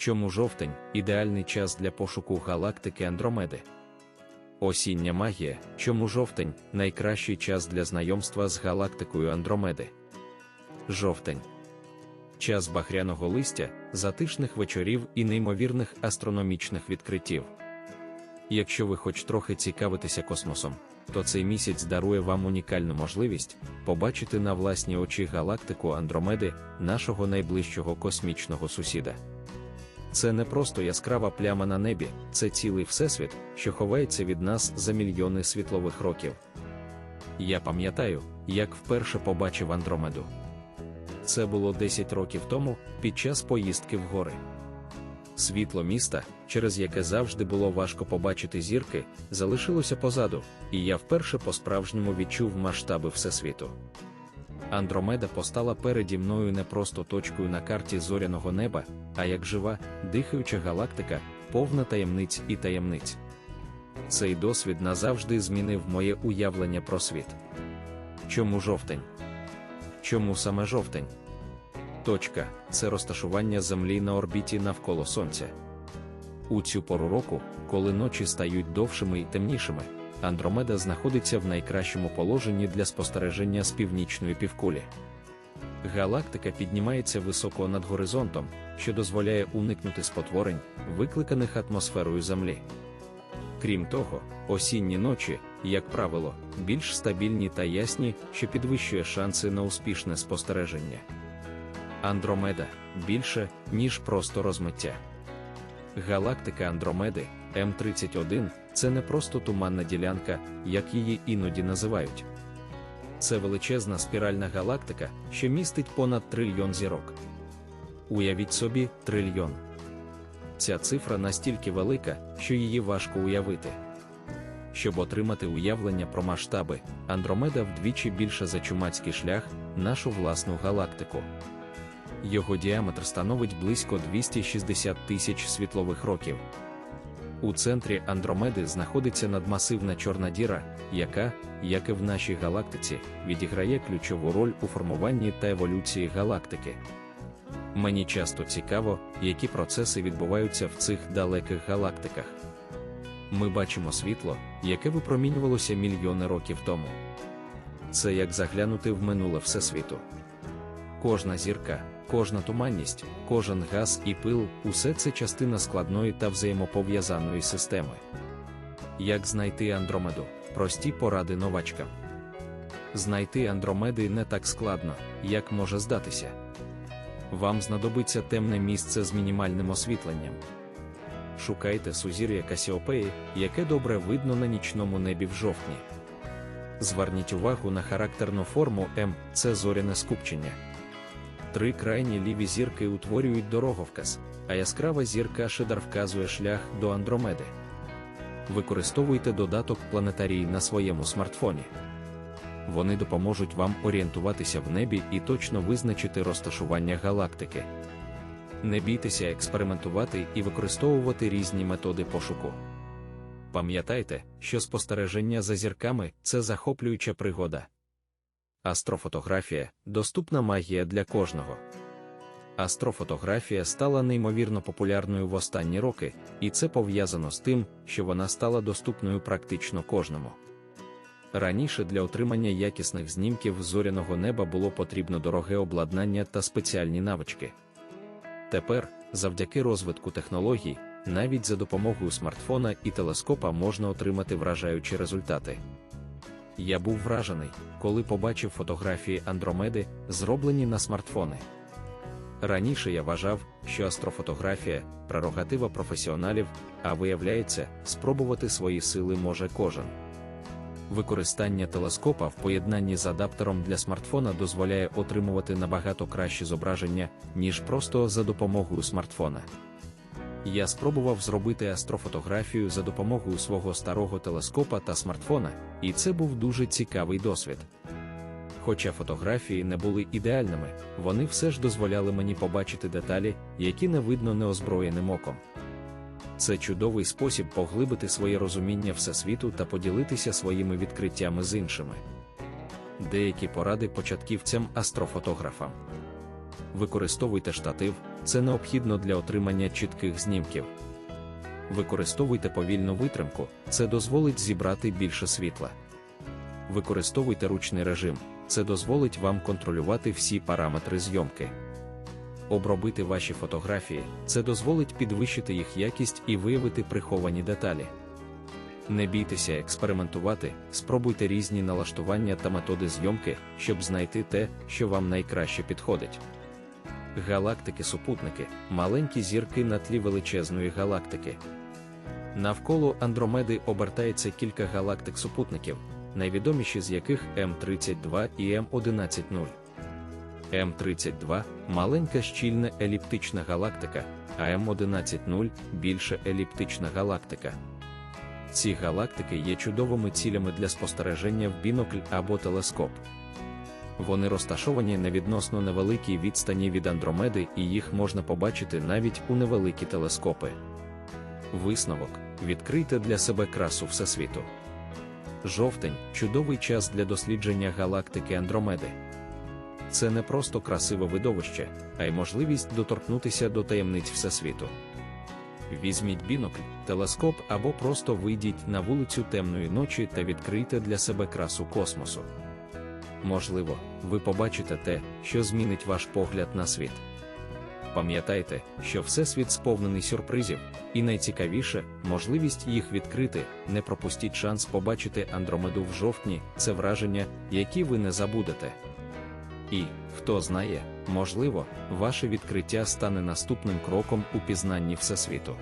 Чому жовтень ідеальний час для пошуку галактики Андромеди? Осіння магія, чому жовтень найкращий час для знайомства з галактикою Андромеди. Жовтень. Час бахряного листя, затишних вечорів і неймовірних астрономічних відкриттів. Якщо ви хоч трохи цікавитеся космосом, то цей місяць дарує вам унікальну можливість побачити на власні очі галактику Андромеди, нашого найближчого космічного сусіда. Це не просто яскрава пляма на небі, це цілий всесвіт, що ховається від нас за мільйони світлових років. Я пам'ятаю, як вперше побачив Андромеду. Це було 10 років тому під час поїздки в гори. Світло міста, через яке завжди було важко побачити зірки, залишилося позаду, і я вперше по-справжньому відчув масштаби Всесвіту. Андромеда постала переді мною не просто точкою на карті зоряного неба, а як жива, дихаюча галактика, повна таємниць і таємниць. Цей досвід назавжди змінив моє уявлення про світ. Чому жовтень? Чому саме жовтень? Точка це розташування Землі на орбіті навколо Сонця. У цю пору року, коли ночі стають довшими і темнішими, Андромеда знаходиться в найкращому положенні для спостереження з північної півкулі. Галактика піднімається високо над горизонтом, що дозволяє уникнути спотворень, викликаних атмосферою Землі. Крім того, осінні ночі, як правило, більш стабільні та ясні, що підвищує шанси на успішне спостереження. Андромеда більше, ніж просто розмиття. Галактика Андромеди М31 це не просто туманна ділянка, як її іноді називають. Це величезна спіральна галактика, що містить понад трильйон зірок. Уявіть собі, трильйон. Ця цифра настільки велика, що її важко уявити. Щоб отримати уявлення про масштаби, Андромеда вдвічі більше за чумацький шлях, нашу власну галактику. Його діаметр становить близько 260 тисяч світлових років. У центрі Андромеди знаходиться надмасивна чорна діра, яка, як і в нашій галактиці, відіграє ключову роль у формуванні та еволюції галактики. Мені часто цікаво, які процеси відбуваються в цих далеких галактиках. Ми бачимо світло, яке випромінювалося мільйони років тому. Це як заглянути в минуле Всесвіту. Кожна зірка, кожна туманність, кожен газ і пил усе це частина складної та взаємопов'язаної системи. Як знайти Андромеду? Прості поради новачкам. Знайти Андромеди не так складно, як може здатися. Вам знадобиться темне місце з мінімальним освітленням. Шукайте сузір'я Касіопеї, яке добре видно на нічному небі в жовтні. Зверніть увагу на характерну форму М це зоряне скупчення. Три крайні ліві зірки утворюють дороговказ, а яскрава зірка Шедар вказує шлях до Андромеди. Використовуйте додаток планетарій на своєму смартфоні. Вони допоможуть вам орієнтуватися в небі і точно визначити розташування галактики. Не бійтеся експериментувати і використовувати різні методи пошуку. Пам'ятайте, що спостереження за зірками це захоплююча пригода. Астрофотографія доступна магія для кожного. Астрофотографія стала неймовірно популярною в останні роки, і це пов'язано з тим, що вона стала доступною практично кожному. Раніше для отримання якісних знімків зоряного неба було потрібно дороге обладнання та спеціальні навички. Тепер, завдяки розвитку технологій, навіть за допомогою смартфона і телескопа можна отримати вражаючі результати. Я був вражений, коли побачив фотографії Андромеди, зроблені на смартфони. Раніше я вважав, що астрофотографія прерогатива професіоналів, а виявляється, спробувати свої сили може кожен. Використання телескопа в поєднанні з адаптером для смартфона дозволяє отримувати набагато кращі зображення, ніж просто за допомогою смартфона. Я спробував зробити астрофотографію за допомогою свого старого телескопа та смартфона, і це був дуже цікавий досвід. Хоча фотографії не були ідеальними, вони все ж дозволяли мені побачити деталі, які не видно неозброєним оком. Це чудовий спосіб поглибити своє розуміння всесвіту та поділитися своїми відкриттями з іншими. Деякі поради початківцям астрофотографам. Використовуйте штатив, це необхідно для отримання чітких знімків. Використовуйте повільну витримку, це дозволить зібрати більше світла. Використовуйте ручний режим, це дозволить вам контролювати всі параметри зйомки. Обробити ваші фотографії, це дозволить підвищити їх якість і виявити приховані деталі. Не бійтеся експериментувати, спробуйте різні налаштування та методи зйомки, щоб знайти те, що вам найкраще підходить. Галактики-супутники маленькі зірки на тлі величезної галактики. Навколо Андромеди обертається кілька галактик-супутників, найвідоміші з яких М32 і М110. М32 маленька щільна еліптична галактика, а М110 більше еліптична галактика. Ці галактики є чудовими цілями для спостереження в бінокль або телескоп. Вони розташовані на відносно невеликій відстані від Андромеди, і їх можна побачити навіть у невеликі телескопи. Висновок відкрийте для себе красу Всесвіту. Жовтень чудовий час для дослідження галактики Андромеди. Це не просто красиве видовище, а й можливість доторкнутися до таємниць Всесвіту. Візьміть бінокль, телескоп або просто вийдіть на вулицю темної ночі та відкрийте для себе красу космосу. Можливо, ви побачите те, що змінить ваш погляд на світ. Пам'ятайте, що Всесвіт сповнений сюрпризів, і найцікавіше можливість їх відкрити, не пропустіть шанс побачити Андромеду в жовтні, це враження, які ви не забудете. І, хто знає, можливо, ваше відкриття стане наступним кроком у пізнанні Всесвіту.